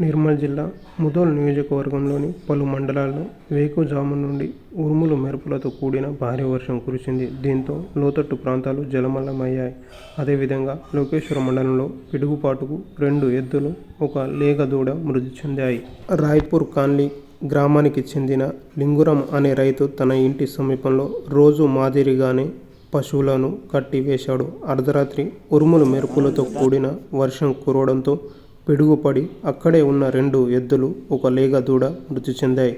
నిర్మల్ జిల్లా ముదోల్ నియోజకవర్గంలోని పలు మండలాల్లో వేకుజాము నుండి ఉరుములు మెరుపులతో కూడిన భారీ వర్షం కురిసింది. దీంతో లోతట్టు ప్రాంతాలు జలమలమయ్యాయి. అదేవిధంగా లోకేశ్వర మండలంలో పిడుగుపాటుకు రెండు ఎద్దులు ఒక లేగ దూడ మృతి చెందాయి. రాయ్పూర్ కాన్లీ గ్రామానికి చెందిన లింగురం అనే రైతు తన ఇంటి సమీపంలో రోజు మాదిరిగానే పశువులను కట్టివేశాడు. అర్ధరాత్రి ఉరుములు మెరుపులతో కూడిన వర్షం కురవడంతో పిడుగుపడి అక్కడే ఉన్న రెండు ఎద్దులు ఒక లేగ దూడ మృతి చెందాయి.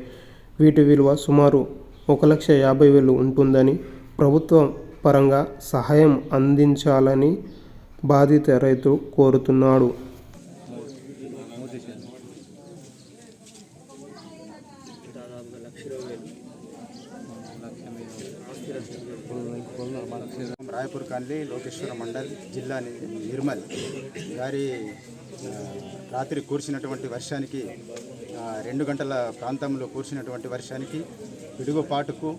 వీటి విలువ సుమారు ఒక లక్ష యాభై వేలు ఉంటుందని ప్రభుత్వం పరంగా సహాయం అందించాలని బాధిత రైతు కోరుతున్నాడు. రాయపూర్ కాలనీ లోకేశ్వర మండల్ జిల్లా నిర్మల్ గారి రాత్రి కురిసినటువంటి వర్షానికి రెండు గంటల ప్రాంతంలో కురిసినటువంటి వర్షానికి పిడుగుపాటుకు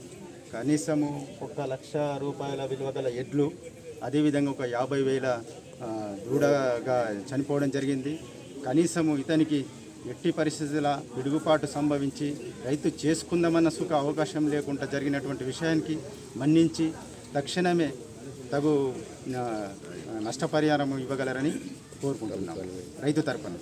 కనీసము ఒక లక్ష రూపాయల విలువ గల ఎడ్లు అదేవిధంగా ఒక యాభై వేల దూడగా చనిపోవడం జరిగింది. కనీసము ఇతనికి ఎట్టి పరిస్థితుల విడుగుపాటు సంభవించి రైతు చేసుకుందామన్న సుఖ అవకాశం లేకుండా జరిగినటువంటి విషయానికి మన్నించి తక్షణమే తగు నష్టపరిహారం ఇవ్వగలరని కోరుకుంటున్నాం. రైతు తరపున.